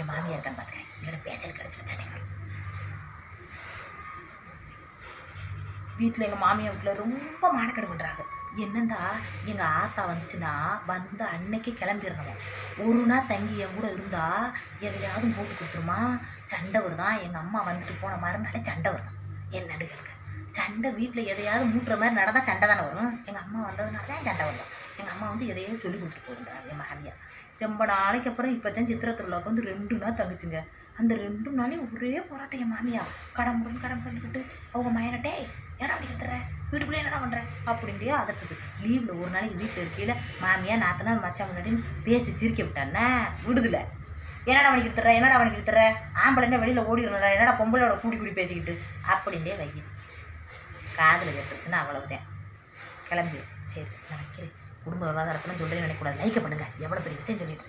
என் மாமியார் இருக்கான்னு பார்த்துக்கேன் இல்லைன்னா பேசல் கிடச்சி சண்டை வீட்டில் எங்கள் மாமியார் வீட்டில் ரொம்ப மானக்கெடு பண்ணுறாங்க என்னண்டா எங்கள் ஆத்தா வந்துச்சுன்னா வந்து அன்னைக்கு கிளம்பிடணும்? ஒரு நாள் தங்கி என் கூட இருந்தா எதையாவது போட்டு கொடுத்துருமா? சண்டை வருதான் எங்கள் அம்மா வந்துட்டு போன மறுநாளே சண்டை வருதான் என்னன்னு கேளுங்க. சண்டை வீட்டில் எதையாவது மூட்டுற மாதிரி நடந்தால் சண்டை தானே வரும் எங்கள் அம்மா வந்ததுனால தான் சண்டை வரும் எங்கள் அம்மா வந்து எதையோ சொல்லி கொடுத்துட்டு போகுதுடா என் மாமியார் ரொம்ப நாளைக்கு அப்புறம் இப்போ தான் சித்திரை திருவிழாவுக்கு வந்து ரெண்டு நாள் தங்குச்சுங்க. அந்த ரெண்டு நாளையும் ஒரே போராட்டம் என் மாமியா கடம்புடன் கடம்புக்கிட்டு அவங்க மயனட்டே என்னடா பண்ணி எடுத்துற வீட்டுக்குள்ளே என்னடா பண்ணுற அப்படின்ட்டே அதட்டுது லீவில் ஒரு நாளைக்கு வீட்டில் இருக்கையில் மாமியா நாத்தனா மச்சான் முன்னாடி பேசி சிரிக்க விட்டானே விடுதலை. என்னடா அவனுக்கு கொடுத்துற என்னடா அவனுக்கு கொடுத்துற ஆம்பளை என்ன வெளியில் ஓடிடுறா என்னடா பொம்பளையோட கூடி கூடி பேசிக்கிட்டு? அப்படின்ட்டே வையுது காதில் கேட்டுருச்சுன்னா அவ்வளவுதான். கிளம்பி. சரி நான் வைக்கிறேன். குடும்ப விவகாரத்தெல்லாம் சொல்லவே நினைக்கக்கூடாது லைக்கை பண்ணுங்கள் எவ்வளோ பெரிய விஷயம் சொல்லிட்டு